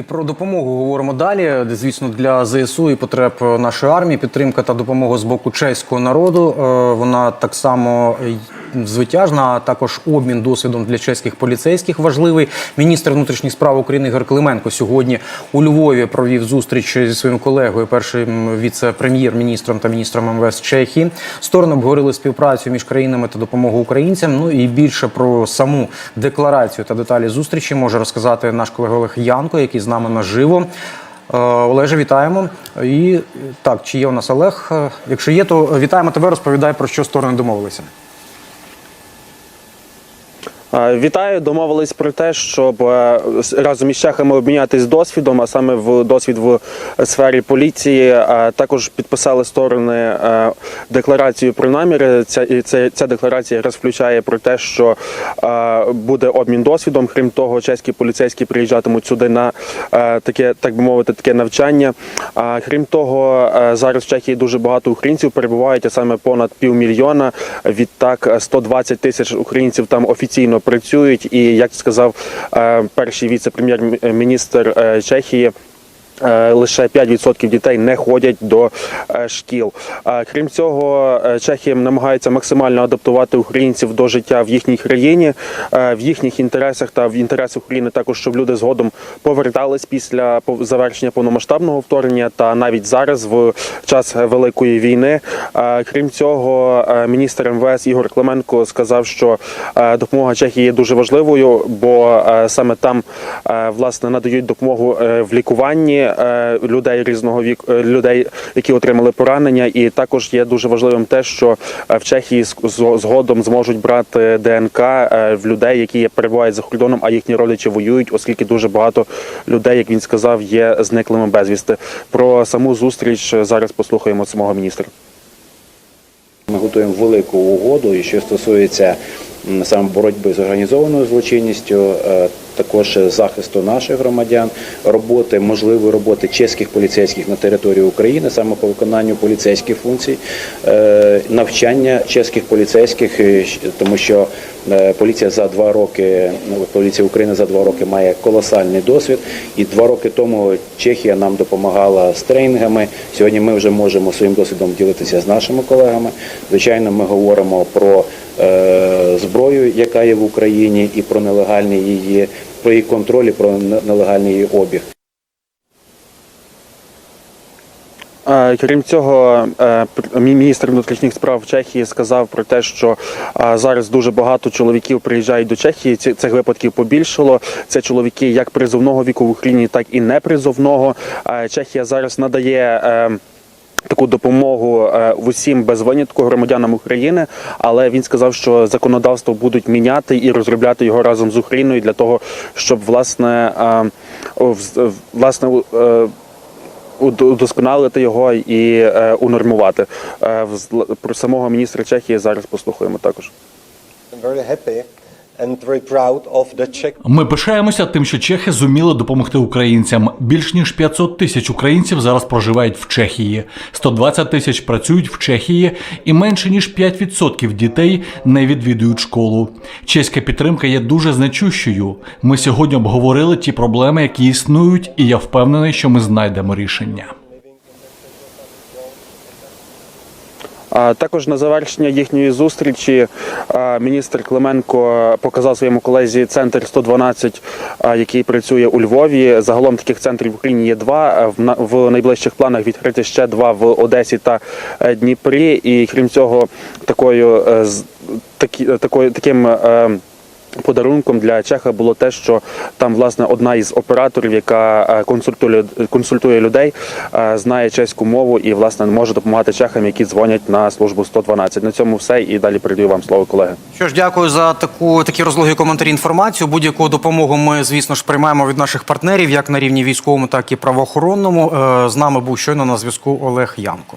Про допомогу говоримо далі. Звісно, для ЗСУ і потреб нашої армії. Підтримка та допомога з боку чеського народу. Е, Вона так само звитяжна, також обмін досвідом для чеських поліцейських важливий. Міністр внутрішніх справ України Ігор Клименко сьогодні у Львові провів зустріч зі своїм колегою, першим віце-прем'єр-міністром та міністром МВС Чехії. Сторони обговорили співпрацю між країнами та допомогу українцям. Ну і більше про саму декларацію та деталі зустрічі може розказати наш колега Олег Янко, який з нами наживо. Е, Олеже, вітаємо. І так, чи є у нас Олег? Е, Якщо є, то вітаємо тебе. Розповідай про що сторони домовилися. Е, Вітаю, домовились про те, щоб е, разом із чехами обмінятись досвідом, а саме в досвід в сфері поліції. Е, Також підписали сторони декларацію про наміри. Ця ця декларація якраз включає про те, що буде обмін досвідом. Крім того, чеські поліцейські приїжджатимуть сюди на таке, так би мовити, таке навчання. Крім того, зараз в Чехії дуже багато українців перебувають, а саме понад півмільйона. Відтак е, 120 тисяч українців там офіційно працюють. І як сказав е, перший віце-прем'єр-міністр е, Чехії. Е, Лише 5% дітей не ходять до е, шкіл. Крім цього, е, Чехія намагається максимально адаптувати українців до життя в їхній країні, е, в їхніх інтересах та в інтересах України також, щоб люди згодом повертались після завершення повномасштабного вторгнення та навіть зараз в час великої війни. Е, Крім цього, е, міністр МВС Ігор Клименко сказав, що е, допомога Чехії є дуже важливою, бо е, саме там е, власне надають допомогу е, в лікуванні е, людей різного віку, е, людей, які отримали поранення, і також є дуже важливим те, що е, в Чехії згодом зможуть брати ДНК е, в людей, які перебувають за кордоном, а їхні родичі воюють, оскільки дуже багато людей, як він сказав, є зниклими безвісти. Про саму зустріч е, зараз послухаємо самого міністра. Ми готуємо велику угоду, і що стосується саме боротьби з організованою злочинністю, е, також захисту наших громадян, роботи, можливої роботи чеських поліцейських на території України, саме по виконанню поліцейських функцій, е, навчання чеських поліцейських, е, тому що е, поліція за два роки, ну, поліція України за два роки має колосальний досвід. І два роки тому Чехія нам допомагала з тренінгами. Сьогодні ми вже можемо своїм досвідом ділитися з нашими колегами. Звичайно, ми говоримо про зброю, яка є в Україні, і про нелегальний її, про її контроль, і про нелегальний її обіг. Е, Крім цього, е, міністр внутрішніх справ Чехії сказав про те, що е, зараз дуже багато чоловіків приїжджають до Чехії. Цих випадків побільшало. Це чоловіки як призовного віку в Україні, так і непризовного. Е, Чехія зараз надає. Таку допомогу е, усім без винятку громадянам України, але він сказав, що законодавство будуть міняти і розробляти його разом з Україною для того, щоб власне е, власне е, уд- удосконалити його і унормувати. Про самого міністра Чехії зараз послухаємо також. Ми пишаємося тим, що чехи зуміли допомогти українцям. Більш ніж 500 тисяч українців зараз проживають в Чехії, 120 тисяч працюють в Чехії, і менше ніж 5% дітей не відвідують школу. Чеська підтримка є дуже значущою. Ми сьогодні обговорили ті проблеми, які існують, і я впевнений, що ми знайдемо рішення. Також на завершення їхньої зустрічі міністр Клименко показав своєму колезі центр 112, а, який працює у Львові. Загалом таких центрів в Україні є два. В на- в найближчих планах відкрити ще два в Одесі та е, Дніпрі. І крім цього, такою е, такою таким. Подарунком для Чеха було те, що там власне одна із операторів, яка е, консультує людей, е, знає чеську мову і власне може допомагати чехам, які дзвонять на службу 112. На цьому все і далі передаю вам слово, колеги. Що ж, дякую за таку такі розлоги коментарі інформацію. Будь-яку допомогу ми, звісно ж, приймаємо від наших партнерів, як на рівні військовому, так і правоохоронному. Е, З нами був щойно на зв'язку Олег Янко.